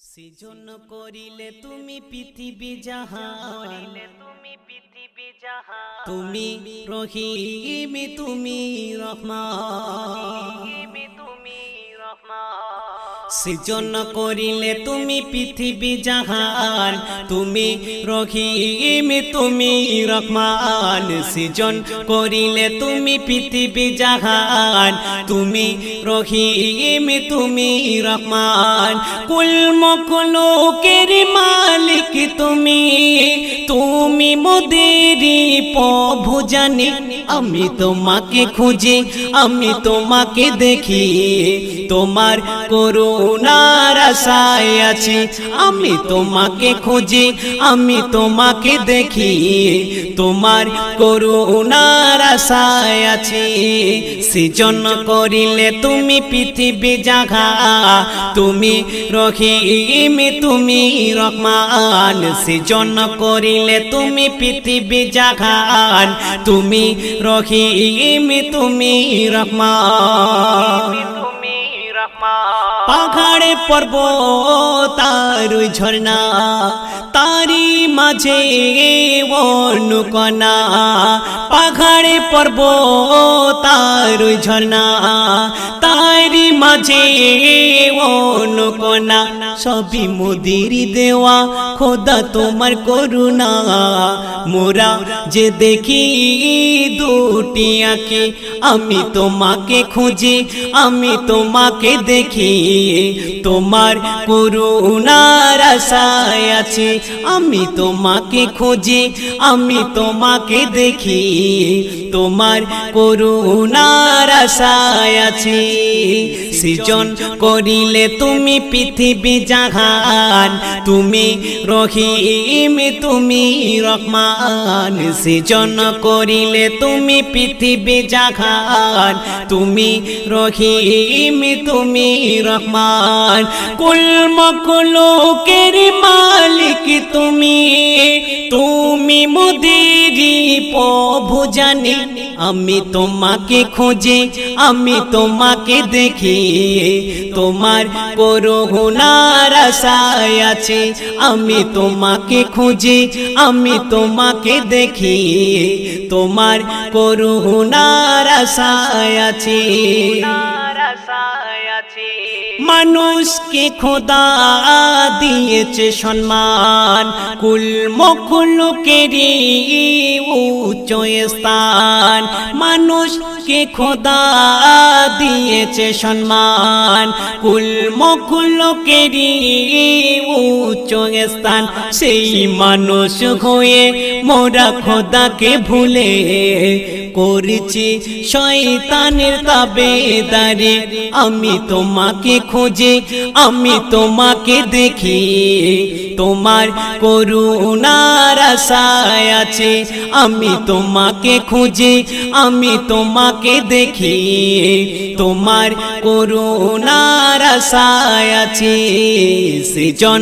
সৃজন করিলে তুমি পৃথিবী জাহান তুমি পৃথিবী জাহা তুমি রহিম তুমি রহমান। সৃজন করিলে তুমি পৃথিবী জাহান, তুমি রহিম, তুমি রহমান। সৃজন করিলে তুমি পৃথিবী জাহান, তুমি রহিম, তুমি রহমান। কুল মখলুকের মালিক তুমি তুমি মোদেরি প্রভু জানি। আমি তোমাকে খুঁজি, আমি তোমাকে দেখি তোমার করুণার আশায় আছি। আমি তোমাকে খুঁজি, আমি তোমাকে দেখি তোমার করুণার আশায় আছি। সৃজন করিলে তুমি পৃথিবী জাগা, তুমি রহিম, তুমি রহমান। সৃজন করিলে তুমি পৃথিবী জাগান, তুমি রহিম তুমি রহমান। পাহাড়ে পর্বত আর ওই ঝর্ণা তারি মাঝে অনুকনা পাহাড়ে পর্বত আর ওই ঝর্ণা তারি মাঝে অনুকনা সবই মুদির দেওয়া, খোদা তোমার করুণা। মোরা যে দেখি দুটি আঁকে আমি তোমাকে খুঁজি, আমি তোমাকে দেখি। তোমার করুণার আশায় আছি, আমি তোমাকে খুঁজি, আমি তোমাকে দেখি। তোমার করুণার আশায় আছি। সৃজন করিলে তুমি পৃথিবী জাহান। তুমি রহিম, তুমি রহমান। সৃজন করিলে তুমি পৃথিবী জাহান। তুমি রহিম, তুমি রহমান। কুল মকলুকের মালিক তুমি। তুমি মুদিরি প্রভু জানি। আমি তোমাকে খুঁজি, আমি তোমাকে দেখি। তোমার করুণার আশায় আছে। আমি তোমাকে খুঁজি, আমি তোমাকে দেখি। তোমার করুণার আশায় আছে। মানুষকে খোদা দিয়েছে সম্মান। কুল মখলুকেরই উচ্চ স্থান। মানুষকে খোদা দিয়েছে সম্মান? কুল মখলুকেরই উচ্চ স্থান, সেই মানুষ হয়ে মোরা খোদাকে ভুলে করেছি। শয়তানের তাবেদারে, আমি তোমাকে খুঁজে, আমি তোমাকে দেখি। তোমার করুণার আশায় আছে, আমি তোমাকে খুঁজে, আমি তোমাকে দেখি তোমার করুণার আশায় আছে। সৃজন